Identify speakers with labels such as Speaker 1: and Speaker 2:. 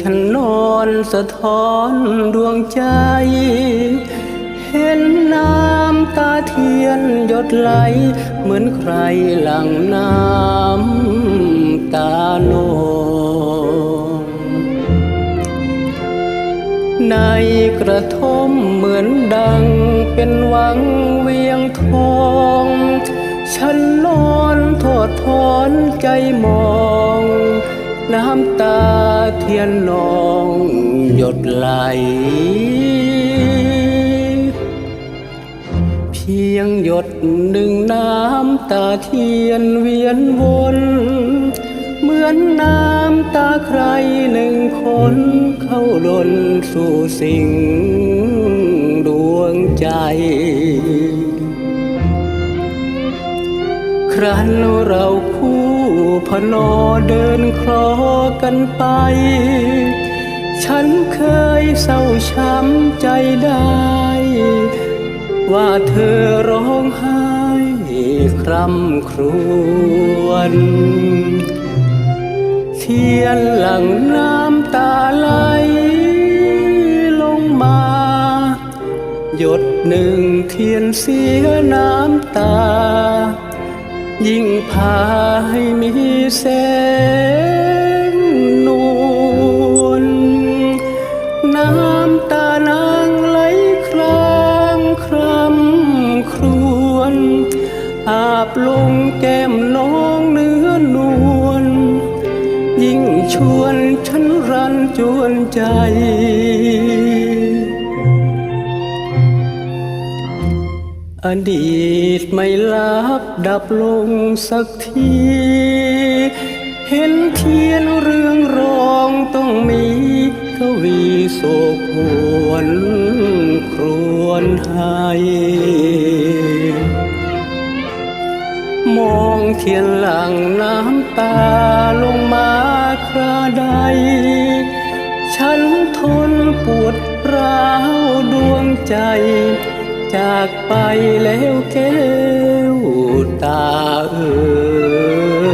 Speaker 1: ฉันนอนสะท้อนดวงใจ เห็นน้ำตาเทียนหยดไหล เหมือนใครหลั่งน้ำตาโนองในกระทมเหมือนดังเป็นวังเวียงทอง ฉันนอนทอดทอนใจมอง น้ำตา เทียนนองหยดไหล เพียงหยดหนึ่งน้ำตาเทียนเวียนวน เหมือนน้ำตาใครหนึ่งคนเข้าดนสู่สิ่งดวงใจครั้นเราคู่ พนอเดินคลอกันไป ฉันเคยเศร้าช้ำใจได้ ว่าเธอร้องไห้คร่ำครวญเทียนหลังน้ำตาไหลลงมา หยดหนึ่งเทียนเสียน้ำตา ยิ่งพาให้มีแสงนวลน้ำตานางไหลครางครำครวน อาบลงแก้มน้องเนื้อนวลยิ่งชวนฉันรันจวนใจ อดีตไม่ลับดับลงสักที เห็นเทียนเรื่องรองต้องมีกวีโศกหวนครวนให้มองเทียนหลังน้ำตาลงมาคราใด ฉันทนปวดร้าวดวงใจ จากไปแล้วแก้วตาเออ